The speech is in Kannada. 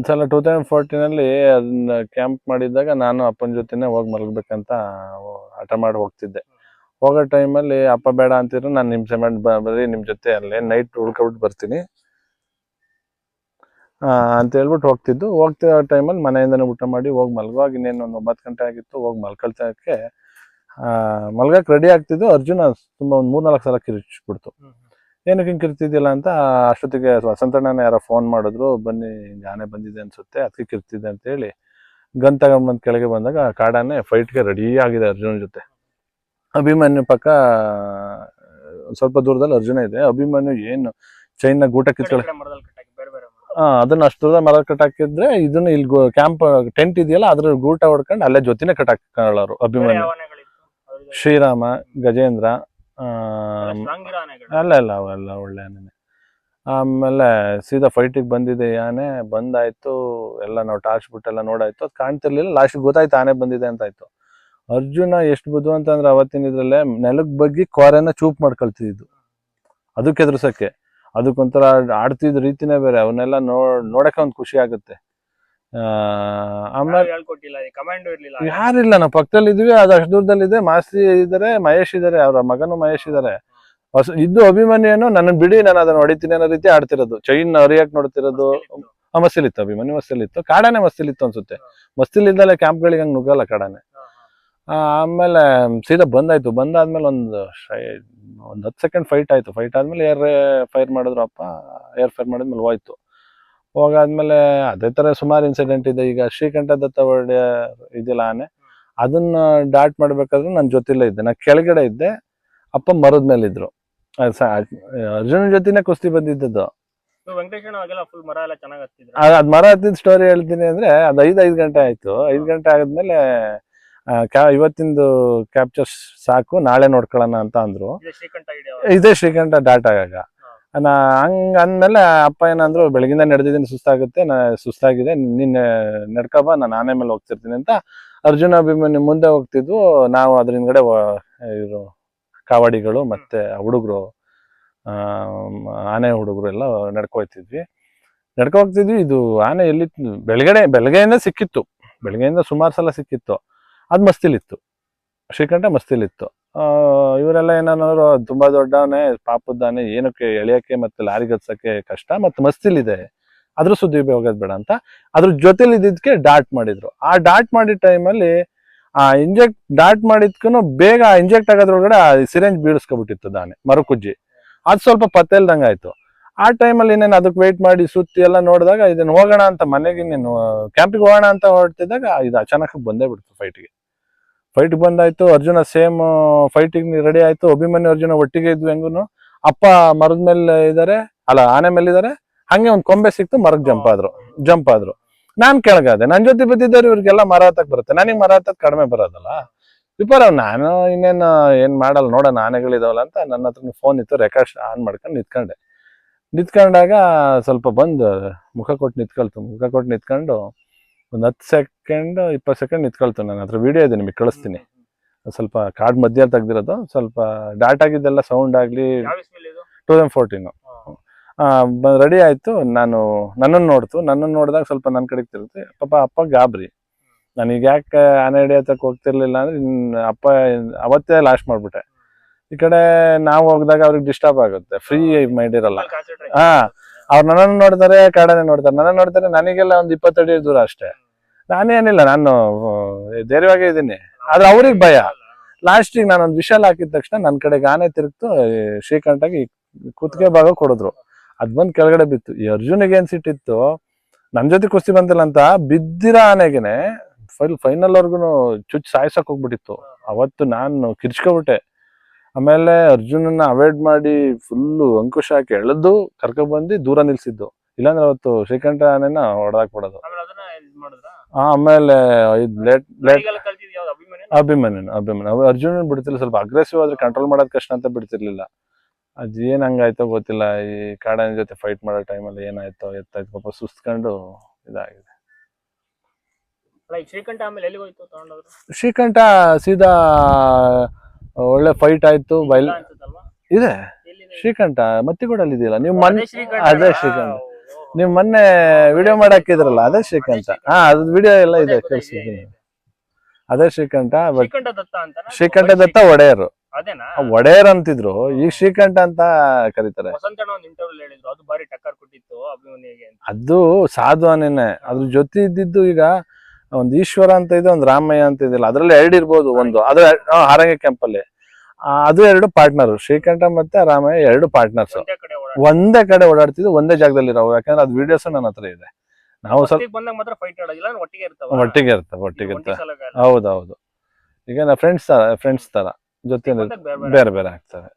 ಒಂದ್ಸಲ ಟೂ ತೌಸಂಡ್ ಫೋರ್ಟೀನಲ್ಲಿ ಅದನ್ನ ಕ್ಯಾಂಪ್ ಮಾಡಿದ್ದಾಗ ನಾನು ಅಪ್ಪನ ಜೊತೆನೆ ಹೋಗಿ ಮಲಗ್ಬೇಕಂತ ಹಠ ಮಾಡಿ ಹೋಗ್ತಿದ್ದೆ. ಹೋಗೋ ಟೈಮಲ್ಲಿ ಅಪ್ಪ ಬೇಡ ಅಂತಿದ್ರು, ನಾನು ನಿಮ್ಮ ಸೆಮೆಂಟ್ ಬರೀ ನಿಮ್ಮ ಜೊತೆ ಅಲ್ಲೇ ನೈಟ್ ಉಳ್ಕೊಬಿಟ್ಟು ಬರ್ತೀನಿ. ಅಂತ ಹೇಳ್ಬಿಟ್ಟು ಹೋಗ್ತಿದ್ದು. ಹೋಗ್ತಿರೋ ಟೈಮಲ್ಲಿ ಮನೆಯಿಂದನೇ ಊಟ ಮಾಡಿ ಹೋಗಿ ಮಲ್ಗುವಾಗ ಇನ್ನೇನು ಒಂದು ಒಂಬತ್ತು ಗಂಟೆ ಆಗಿತ್ತು, ಹೋಗಿ ಮಲ್ಕೊಳ್ತಕ್ಕೆ ಮಲ್ಗಕ್ಕೆ ರೆಡಿ ಆಗ್ತಿದ್ದು ಅರ್ಜುನ. ತುಂಬ ಒಂದು ಮೂರ್ನಾಲ್ಕು ಸಲ ಕಿರಿಚ್ಬಿಡ್ತು. ಏನಕ್ಕೆ ಹಿಂಗೆ ಕಿರ್ತಿದ್ದಿಲ್ಲ ಅಂತ ಅಷ್ಟೊತ್ತಿಗೆ ವಸಂತಣ್ಣನ ಯಾರೋ ಫೋನ್ ಮಾಡಿದ್ರು ಬನ್ನಿ ಆನೆ ಬಂದಿದೆ ಅನ್ಸುತ್ತೆ ಅದಕ್ಕೆ ಕಿರ್ತಿದೆ ಅಂತ ಹೇಳಿ ಗನ್ ತಗೊಂಬಂದು ಕೆಳಗೆ ಬಂದಾಗ ಕಾಡಾನೆ ಫೈಟ್ಗೆ ರೆಡಿ ಆಗಿದೆ ಅರ್ಜುನ ಜೊತೆ. ಅಭಿಮನ್ಯು ಪಕ್ಕ ಸ್ವಲ್ಪ ದೂರದಲ್ಲಿ ಅರ್ಜುನ ಇದೆ. ಅಭಿಮನ್ಯು ಏನು ಚೈನ್ನ ಗೂಟ ಕಿತ್ಕೊಳ್ಳಿ ಆ, ಅದನ್ನ ಅಷ್ಟು ದೂರದ ಮರ ಕಟ್ಟಾಕಿದ್ರೆ ಇದನ್ನ ಇಲ್ಲಿ ಕ್ಯಾಂಪ್ ಟೆಂಟ್ ಇದೆಯಲ್ಲ ಅದ್ರ ಗೂಟ ಹೊಡ್ಕೊಂಡು ಅಲ್ಲೇ ಜೊತೆನೆ ಬೇರೆ ಅಭಿಮನ್ಯು. ಶ್ರೀರಾಮ ಗಜೇಂದ್ರ ಅಲ್ಲ ಅಲ್ಲ ಅವೆಲ್ಲ ಒಳ್ಳೆ ಆನೆನೆ ಆಮೇಲೆ ಸೀದಾ ಫೈಟಿಗೆ ಬಂದಿದೆ ಆನೆ ಬಂದಾಯ್ತು ಎಲ್ಲ ನಾವು ಟಾರ್ಚ್ ಬಿಟ್ಟೆಲ್ಲ ನೋಡಾಯ್ತು ಅದು ಕಾಣ್ತಿರ್ಲಿಲ್ಲ ಲಾಸ್ಟ್ ಗೊತ್ತಾಯ್ತು ಆನೆ ಬಂದಿದೆ ಅಂತ ಆಯ್ತು ಅರ್ಜುನ ಎಷ್ಟು ಬುದ್ಧು ಅಂತಂದ್ರೆ ಅವತ್ತಿನ ಇದ್ರಲ್ಲೇ ನೆಲಕ್ ಬಗ್ಗಿ ಕೋರೆನ ಚೂಪ್ ಮಾಡ್ಕೊಳ್ತಿದ್ದು ಅದಕ್ಕೆ ಎದುರ್ಸಕ್ಕೆ. ಅದಕ್ಕೊಂಥರ ಆಡ್ತಿದ್ ರೀತಿನೇ ಬೇರೆ ಅವನ್ನೆಲ್ಲ ನೋಡ್ ನೋಡಕ್ಕೆ ಒಂದು ಖುಷಿ ಆಗುತ್ತೆ. ಆಮೇಲೆ ಹೇಳ್ಕೊಟ್ಟಿಲ್ಲ ಕಮಾಂಡೋ ಇರ್ಲಿಲ್ಲ ಯಾರಿಲ್ಲ ನಾವು ಪಕ್ಕದಲ್ಲಿ ಇದ್ವಿ ಅದು ಅಷ್ಟು ದೂರದಲ್ಲಿದೆ ಮಾಸ್ತಿ ಇದಾರೆ ಮಹೇಶ್ ಇದಾರೆ ಅವ್ರ ಮಗನು ಮಹೇಶ್ ಇದಾರೆ. ಹೊಸ ಇದ್ದು ಅಭಿಮನ್ಯನು ನನ್ನ ಬಿಡಿ ನಾನು ಅದನ್ನ ಹೊಡಿತೀನಿ ಅನ್ನೋ ರೀತಿ ಆಡ್ತಿರೋದು. ಚೈನ್ ಅರಿಯಕ್ ನೋಡ್ತಿರೋದು? ಮಸ್ತಿಲಿತ್ತು. ಅಭಿಮನ್ಯು ಮಸ್ತಿಲಿತ್ತು. ಕಾಡಾನೆ ಮಸ್ತಿಲಿತ್ತು ಅನ್ಸುತ್ತೆ. ಮಸ್ತಿಲಿದ್ದಲ್ಲೇ ಕ್ಯಾಂಪ್ಗಳಿಗೆ ಹಂಗ್ ನುಗ್ಗಲ್ಲ ಕಾಡಾನೆ. ಆ, ಆಮೇಲೆ ಸೀದಾ ಬಂದಾಯ್ತು. ಬಂದಾದ್ಮೇಲೆ ಒಂದು ಒಂದು ಹತ್ತು ಸೆಕೆಂಡ್ ಫೈಟ್ ಆಯ್ತು. ಫೈಟ್ ಆದ್ಮೇಲೆ ಏರ್ ಫೈರ್ ಮಾಡಿದ್ರು ಅಪ್ಪ. ಏರ್ ಫೈರ್ ಮಾಡಿದ್ಮೇಲೆ ಹೋಯ್ತು. ಹೋಗಾದ್ಮೇಲೆ ಅದೇ ತರ ಸುಮಾರು ಇನ್ಸಿಡೆಂಟ್ ಇದೆ. ಈಗ ಶ್ರೀಕಂಠ ದತ್ತ ಒಡೆಯ ಇದೆಯಲ್ಲ ಆನೆ ಅದನ್ನ ಡಾಟ್ ಮಾಡ್ಬೇಕಾದ್ರೆ ನನ್ನ ಜೊತೆಲೇ ಇದ್ದೆ. ನಾ ಕೆಳಗಡೆ ಇದ್ದೆ. ಅಪ್ಪ ಮರದ ಮೇಲೆ ಇದ್ರು ಅರ್ಜುನ ಜೊತೆನೆ ಕುಸ್ತಿ ಬಂದಿದ್ದದ್ದು. ಅದ್ ಮರ ಹತ್ತಿದ ಸ್ಟೋರಿ ಹೇಳ್ತೀನಿ ಅಂದ್ರೆ ಅದ್ ಐದ್ ಐದ್ ಗಂಟೆ ಆಯ್ತು. ಐದ್ ಗಂಟೆ ಆದ್ಮೇಲೆ ಇವತ್ತಿಂದು ಕ್ಯಾಪ್ಚರ್ ಸಾಕು. ನಾಳೆ ನೋಡ್ಕೊಳ್ಳೋಣ ಅಂತ ಅಂದ್ರು. ಇದೆ ಶ್ರೀಕಂಠ ಹಿಡಿಯೋ ಇದೇ ಶ್ರೀಕಂಠ ಡಾಟ್ ಆಗಾಗ. ನಾ ಹಂಗ ಅಂದ್ಮೇಲೆ ಅಪ್ಪ ಏನಂದ್ರು, ಬೆಳಗಿಂದ ನಡೆದಿದ್ದೀನಿ, ಸುಸ್ತಾಗುತ್ತೆ, ನಾ ಸುಸ್ತಾಗಿದೆ, ನಿನ್ನೆ ನಡ್ಕಬ ನಾನು ಆನೆ ಮೇಲೆ ಹೋಗ್ತಿರ್ತೀನಿ ಅಂತ ಅರ್ಜುನ ಅಭಿಮನ್ಯು ಮುಂದೆ ಹೋಗ್ತಿದ್ವು. ನಾವು ಅದ್ರ ಹಿಂದ್ಗಡೆ ಇವರು ಇವ್ರು ಕಾವಾಡಿಗಳು ಮತ್ತೆ ಹುಡುಗರು ಆನೆ ಹುಡುಗರು ಎಲ್ಲ ನಡ್ಕೋಯ್ತಿದ್ವಿ ನಡ್ಕೊ ಹೋಗ್ತಿದ್ವಿ. ಇದು ಆನೆ ಎಲ್ಲಿ, ಬೆಳಗಡೆ, ಬೆಳಗ್ಗೆಯಿಂದ ಸಿಕ್ಕಿತ್ತು. ಬೆಳಗ್ಗೆಯಿಂದ ಸುಮಾರು ಸಲ ಸಿಕ್ಕಿತ್ತು. ಅದು ಮಸ್ತಿಲಿತ್ತು. ಶ್ರೀಕಂಠ ಮಸ್ತಿಲಿತ್ತು. ಇವರೆಲ್ಲ ಏನನ್ನೋರು ತುಂಬಾ ದೊಡ್ಡವನೇ, ಪಾಪದ್ದಾನೆ, ಏನಕ್ಕೆ ಎಳೆಯಕ್ಕೆ ಮತ್ತೆ ಲಾರಿ ಕಷ್ಟ ಮತ್ತೆ ಮಸ್ತಿಲಿದೆ. ಅದ್ರ ಸುದ್ದಿ ಹೋಗೋದ್ ಬೇಡ ಅಂತ. ಅದ್ರ ಜೊತೆಲಿ ಇದ್ದಿದ್ಕೆ ಡಾಟ್ ಮಾಡಿದ್ರು. ಆ ಡಾಟ್ ಮಾಡಿದ ಟೈಮಲ್ಲಿ, ಆ ಇಂಜೆಕ್ಟ್, ಡಾಟ್ ಮಾಡಿದ್ಕೂ ಬೇಗ ಇಂಜೆಕ್ಟ್ ಆಗೋದ್ರೊಳಗಡೆ ಆ ಸಿರೆಂಜ್ ಬೀಳಿಸ್ಕೊಬಿಟ್ಟಿತ್ತು ದಾನೆ, ಮರುಕುಜ್ಜಿ. ಅದು ಸ್ವಲ್ಪ ಪತ್ತೆ ಇಲ್ದಂಗೆ ಆಯ್ತು. ಆ ಟೈಮಲ್ಲಿ ಇನ್ನೇನು ಅದಕ್ಕೆ ವೆಯ್ಟ್ ಮಾಡಿ ಸುತ್ತಿ ಎಲ್ಲ ನೋಡಿದಾಗ ಇದನ್ನು ಹೋಗೋಣ ಅಂತ ಮನೆಗೆ ಇನ್ನೇನು, ಕ್ಯಾಂಪಿಗೆ ಹೋಗೋಣ ಅಂತ ಹೊರಟಿದ್ದಾಗ, ಇದು ಅಚಾನಕ್ ಬಂದೇ ಬಿಡ್ತು ಫೈಟ್ಗೆ ಫೈಟ್ ಬಂದಾಯ್ತು, ಅರ್ಜುನ ಸೇಮ್ ಫೈಟಿಂಗ್ ರೆಡಿ ಆಯ್ತು. ಅಭಿಮನ್ಯು, ಅರ್ಜುನ ಒಟ್ಟಿಗೆ ಇದ್ವಿ ಹೆಂಗುನು. ಅಪ್ಪ ಮರದ ಮೇಲೆ ಇದಾರೆ, ಅಲ್ಲ ಆನೆ ಮೇಲೆ ಇದಾರೆ. ಹಂಗೆ ಒಂದ್ ಕೊಂಬೆ ಸಿಕ್ತು ಮರಕ್ ಜಂಪ್ ಆದ್ರು ಜಂಪ್ ಆದ್ರು. ನಾನ್ ಕೆಳಗಾದೆ. ನನ್ ಜೊತೆ ಬಿದ್ದಿದ್ದಾರೆ ಇವ್ರಿಗೆಲ್ಲ ಮರ ಹತ್ತಕ್ ಬರುತ್ತೆ. ನನಗೆ ಮರ ಹತ್ತಕ್ ಕಡಿಮೆ ಬರೋದಲ್ಲ? ವಿಪರ, ನಾನು ಇನ್ನೇನು ಏನ್ ಮಾಡಲ್ಲ. ನೋಡೋಣ ಆನೆಗಳಿದಾವಲ್ಲ ಅಂತ ನನ್ನ ಹತ್ರ ಫೋನ್ ಇತ್ತು ರೆಕಾರ್ಡ್ ಆನ್ ಮಾಡ್ಕೊಂಡು ನಿಂತ್ಕೊಂಡೆ. ನಿಂತ್ಕೊಂಡಾಗ ಸ್ವಲ್ಪ ಬಂದು ಮುಖ ಕೊಟ್ಟು ನಿಂತ್ಕೊಳ್ತು. ಮುಖ ಕೊಟ್ಟು ನಿಂತ್ಕೊಂಡು ಒಂದ್ ಹತ್ತು ಸೆಕೆಂಡ್ ಇಪ್ಪತ್ತು ಸೆಕೆಂಡ್ ನಿಂತ್ಕೊಳ್ತು ನಾನು. ಹತ್ರ ವಿಡಿಯೋ ಇದೆ ನಿಮಗೆ ಕಳಿಸ್ತೀನಿ. ಸ್ವಲ್ಪ ಕಾರ್ಡ್ ಮಧ್ಯ ತೆಗ್ದಿರೋದು ಸ್ವಲ್ಪ ಡಾಟ್ ಆಗಿದ್ದೆಲ್ಲ ಸೌಂಡ್ ಆಗಲಿ ಟೂ ತೌಸಂಡ್ ಫೋರ್ಟೀನು ರೆಡಿ ಆಯ್ತು. ನಾನು ನನ್ನನ್ನು ನೋಡ್ತು. ನನ್ನನ್ನು ನೋಡಿದಾಗ ಸ್ವಲ್ಪ ನನ್ನ ಕಡೆಗೆ ತಿರುಗುತ್ತೆ ಪಾಪ ಅಪ್ಪ ಗಾಬರಿ. ಈಗ ಯಾಕೆ ಆನೆ ತಕ್ಕ ಹೋಗ್ತಿರ್ಲಿಲ್ಲ ಅಂದ್ರೆ ಅಪ್ಪ ಅವತ್ತೇ ಲಾಸ್ಟ್ ಮಾಡ್ಬಿಟ್ಟೆ. ಈ ಕಡೆ ನಾವು ಹೋಗಿದಾಗ ಅವ್ರಿಗೆ ಡಿಸ್ಟರ್ಬ್ ಆಗುತ್ತೆ. ಫ್ರೀ ಮೈಂಡ್ ಇರಲ್ಲ. ಹಾ. ಅವ್ರು ನನ್ನನ್ನು ನೋಡ್ತಾರೆ ಕಾಡನೆ ನೋಡ್ತಾರೆ. ನನ್ನ ನೋಡ್ತಾರೆ, ನನಗೆಲ್ಲ ಒಂದು ಇಪ್ಪತ್ತಡಿ ದೂರ ಅಷ್ಟೇ. ನಾನೇನಿಲ್ಲ, ನಾನು ಧೈರ್ಯವಾಗೇ ಇದ್ದೀನಿ. ಆದ್ರೆ ಅವ್ರಿಗೆ ಭಯ. ಲಾಸ್ಟಿಗೆ ನಾನು ಒಂದು ವಿಶಾಲ್ ಹಾಕಿದ ತಕ್ಷಣ ನನ್ನ ಕಡೆಗೆ ಆನೆ ತಿರುಗ್ತು ಶ್ರೀಕಂಠ ಶ್ರೀಕಂಠಗೆ ಕುತ್ತಿಗೆ ಭಾಗ ಕೊಡಿದ್ರು. ಅದ್ ಬಂದ್ ಕೆಳಗಡೆ ಬಿತ್ತು. ಈ ಅರ್ಜುನಿಗೆ ಏನ್ ಸಿಟ್ಟಿತ್ತು ನನ್ ಜೊತೆ ಕುಸ್ತಿ ಬಂದಿಲ್ಲ ಅಂತ ಬಿದ್ದಿರೋ ಆನೆಗೆನೆ, ಫೈಲ್ ಫೈನಲ್ ವರ್ಗು ಚುಚ್ ಸಾಯ್ಸಕ್ ಹೋಗ್ಬಿಟ್ಟಿತ್ತು. ಅವತ್ತು ನಾನು ಕಿರ್ಚ್ಕೊಬಿಟ್ಟೆ. ಆಮೇಲೆ ಅರ್ಜುನನ್ನ ಅವಾಯ್ಡ್ ಮಾಡಿ ಫುಲ್ಲು ಅಂಕುಶ ಹಾಕಿ ಎಳೆದು ಕರ್ಕೊಂಡ್ಬಂದು ದೂರ ನಿಲ್ಸಿದ್ದು. ಇಲ್ಲಾಂದ್ರೆ ಅವತ್ತು ಶ್ರೀಕಂಠ ಆನೆನ ಹೊಡೆದಾಕ್ ಬಿಡೋದು. ಆಮೇಲೆ ಇದ್ ಅರ್ಜುನ್ ಲೇಟ್ ಲೇಟ್ ಈಗೆಲ್ಲ ಕಲ್ತಿದ್ ಯಾವ್ದು ಅಭಿಮನ್ಯು? ಅಭಿಮನ್ಯು ಅಭಿಮನ್ಯು. ಅವ ಅರ್ಜುನನ್ ಬಿಡ್ತಿಲ್ಲ ಸ್ವಲ್ಪ ಅಗ್ರೆಸಿವ್ ಆದ್ರೆ ಕಂಟ್ರೋಲ್ ಮಾಡೋದ್ ಕಷ್ಟ ಅಂತ ಬಿಡ್ತಿರ್ಲಿಲ್ಲ. ಅದ್ ಏನ್ ಹಂಗಾಯ್ತೋ ಗೊತ್ತಿಲ್ಲ ಈ ಕಾಡನ ಜೊತೆ ಫೈಟ್ ಮಾಡೋ ಟೈಮಲ್ಲಿ ಏನಾಯ್ತೋ ಎತ್ತಾಯ್ತು ಪಾಪ ಸುಸ್ತ್ಕೊಂಡು ಇದಾಗಿದೆ. ಶ್ರೀಕಂಠ ಸೀದಾ ಒಳ್ಳೆ ಫೈಟ್ ಆಯ್ತು ಬೈಲ್ ಇದೆ. ಶ್ರೀಕಂಠ ಮತ್ತಿಗೂಡಲ್ಲಿ ಇದೆಯಲ್ಲ? ನೀವು ಮೊನ್ನೆ ಅದೇ ಶ್ರೀಕಂಠ. ನೀವು ಮೊನ್ನೆ ವಿಡಿಯೋ ಮಾಡಾಕಿದ್ರಲ್ಲ ಅದೇ ಶ್ರೀಕಂಠ. ಹಾ ಅದ್ ವಿಡಿಯೋ ಎಲ್ಲ ಇದೆ ಕಳ್ಸಿದ್ದೀನಿ ಅದೇ ಶ್ರೀಕಂಠ ಬಟ್ ಶ್ರೀಕಂಠ ದತ್ತ ಒಡೆಯರು. ಒಡೆಯರ್ ಅಂತಿದ್ರು. ಈಗ ಶ್ರೀಕಂಠ ಅಂತ ಕರೀತಾರೆ. ಅದು ಸಾಧು ಅನೇನೆ ಅದ್ರ ಜೊತೆ ಇದ್ದಿದ್ದು ಈಗ ಒಂದ್ ಈಶ್ವರ ಅಂತ ಇದೆ ಒಂದು ರಾಮಯ್ಯ ಅಂತ ಇದೆಯಲ್ಲ ಅದರಲ್ಲಿ ಎರಡು ಇರ್ಬೋದು ಒಂದು. ಅದು ಹಾರಂಗ ಕೆಂಪಲ್ಲಿ. ಅದು ಎರಡು ಪಾರ್ಟ್ನರ್ ಶ್ರೀಕಂಠ ಮತ್ತೆ ರಾಮಯ್ಯ ಎರಡು ಪಾರ್ಟ್ನರ್ಸ್ ಒಂದೇ ಕಡೆ ಓಡಾಡ್ತಿದ್ವಿ ಒಂದೇ ಕಡೆ ಓಡಾಡ್ತಿದ್ದು ಒಂದೇ ಜಾಗದಲ್ಲಿ ಇರೋ ಯಾಕಂದ್ರೆ ಅದು ವಿಡಿಯೋಸ್ ನನ್ನ ಹತ್ರ ಇದೆ. ನಾವು ಒಟ್ಟಿಗೆ ಇರ್ತಾವ. ಒಟ್ಟಿಗೆ ಇರ್ತವೆ ಹೌದೌದು. ಈಗ ನಾ ಫ್ರೆಂಡ್ಸ್ ತರ ಫ್ರೆಂಡ್ಸ್ ತರ ಜೊತೆ ಬೇರೆ ಬೇರೆ ಆಗ್ತಾರೆ.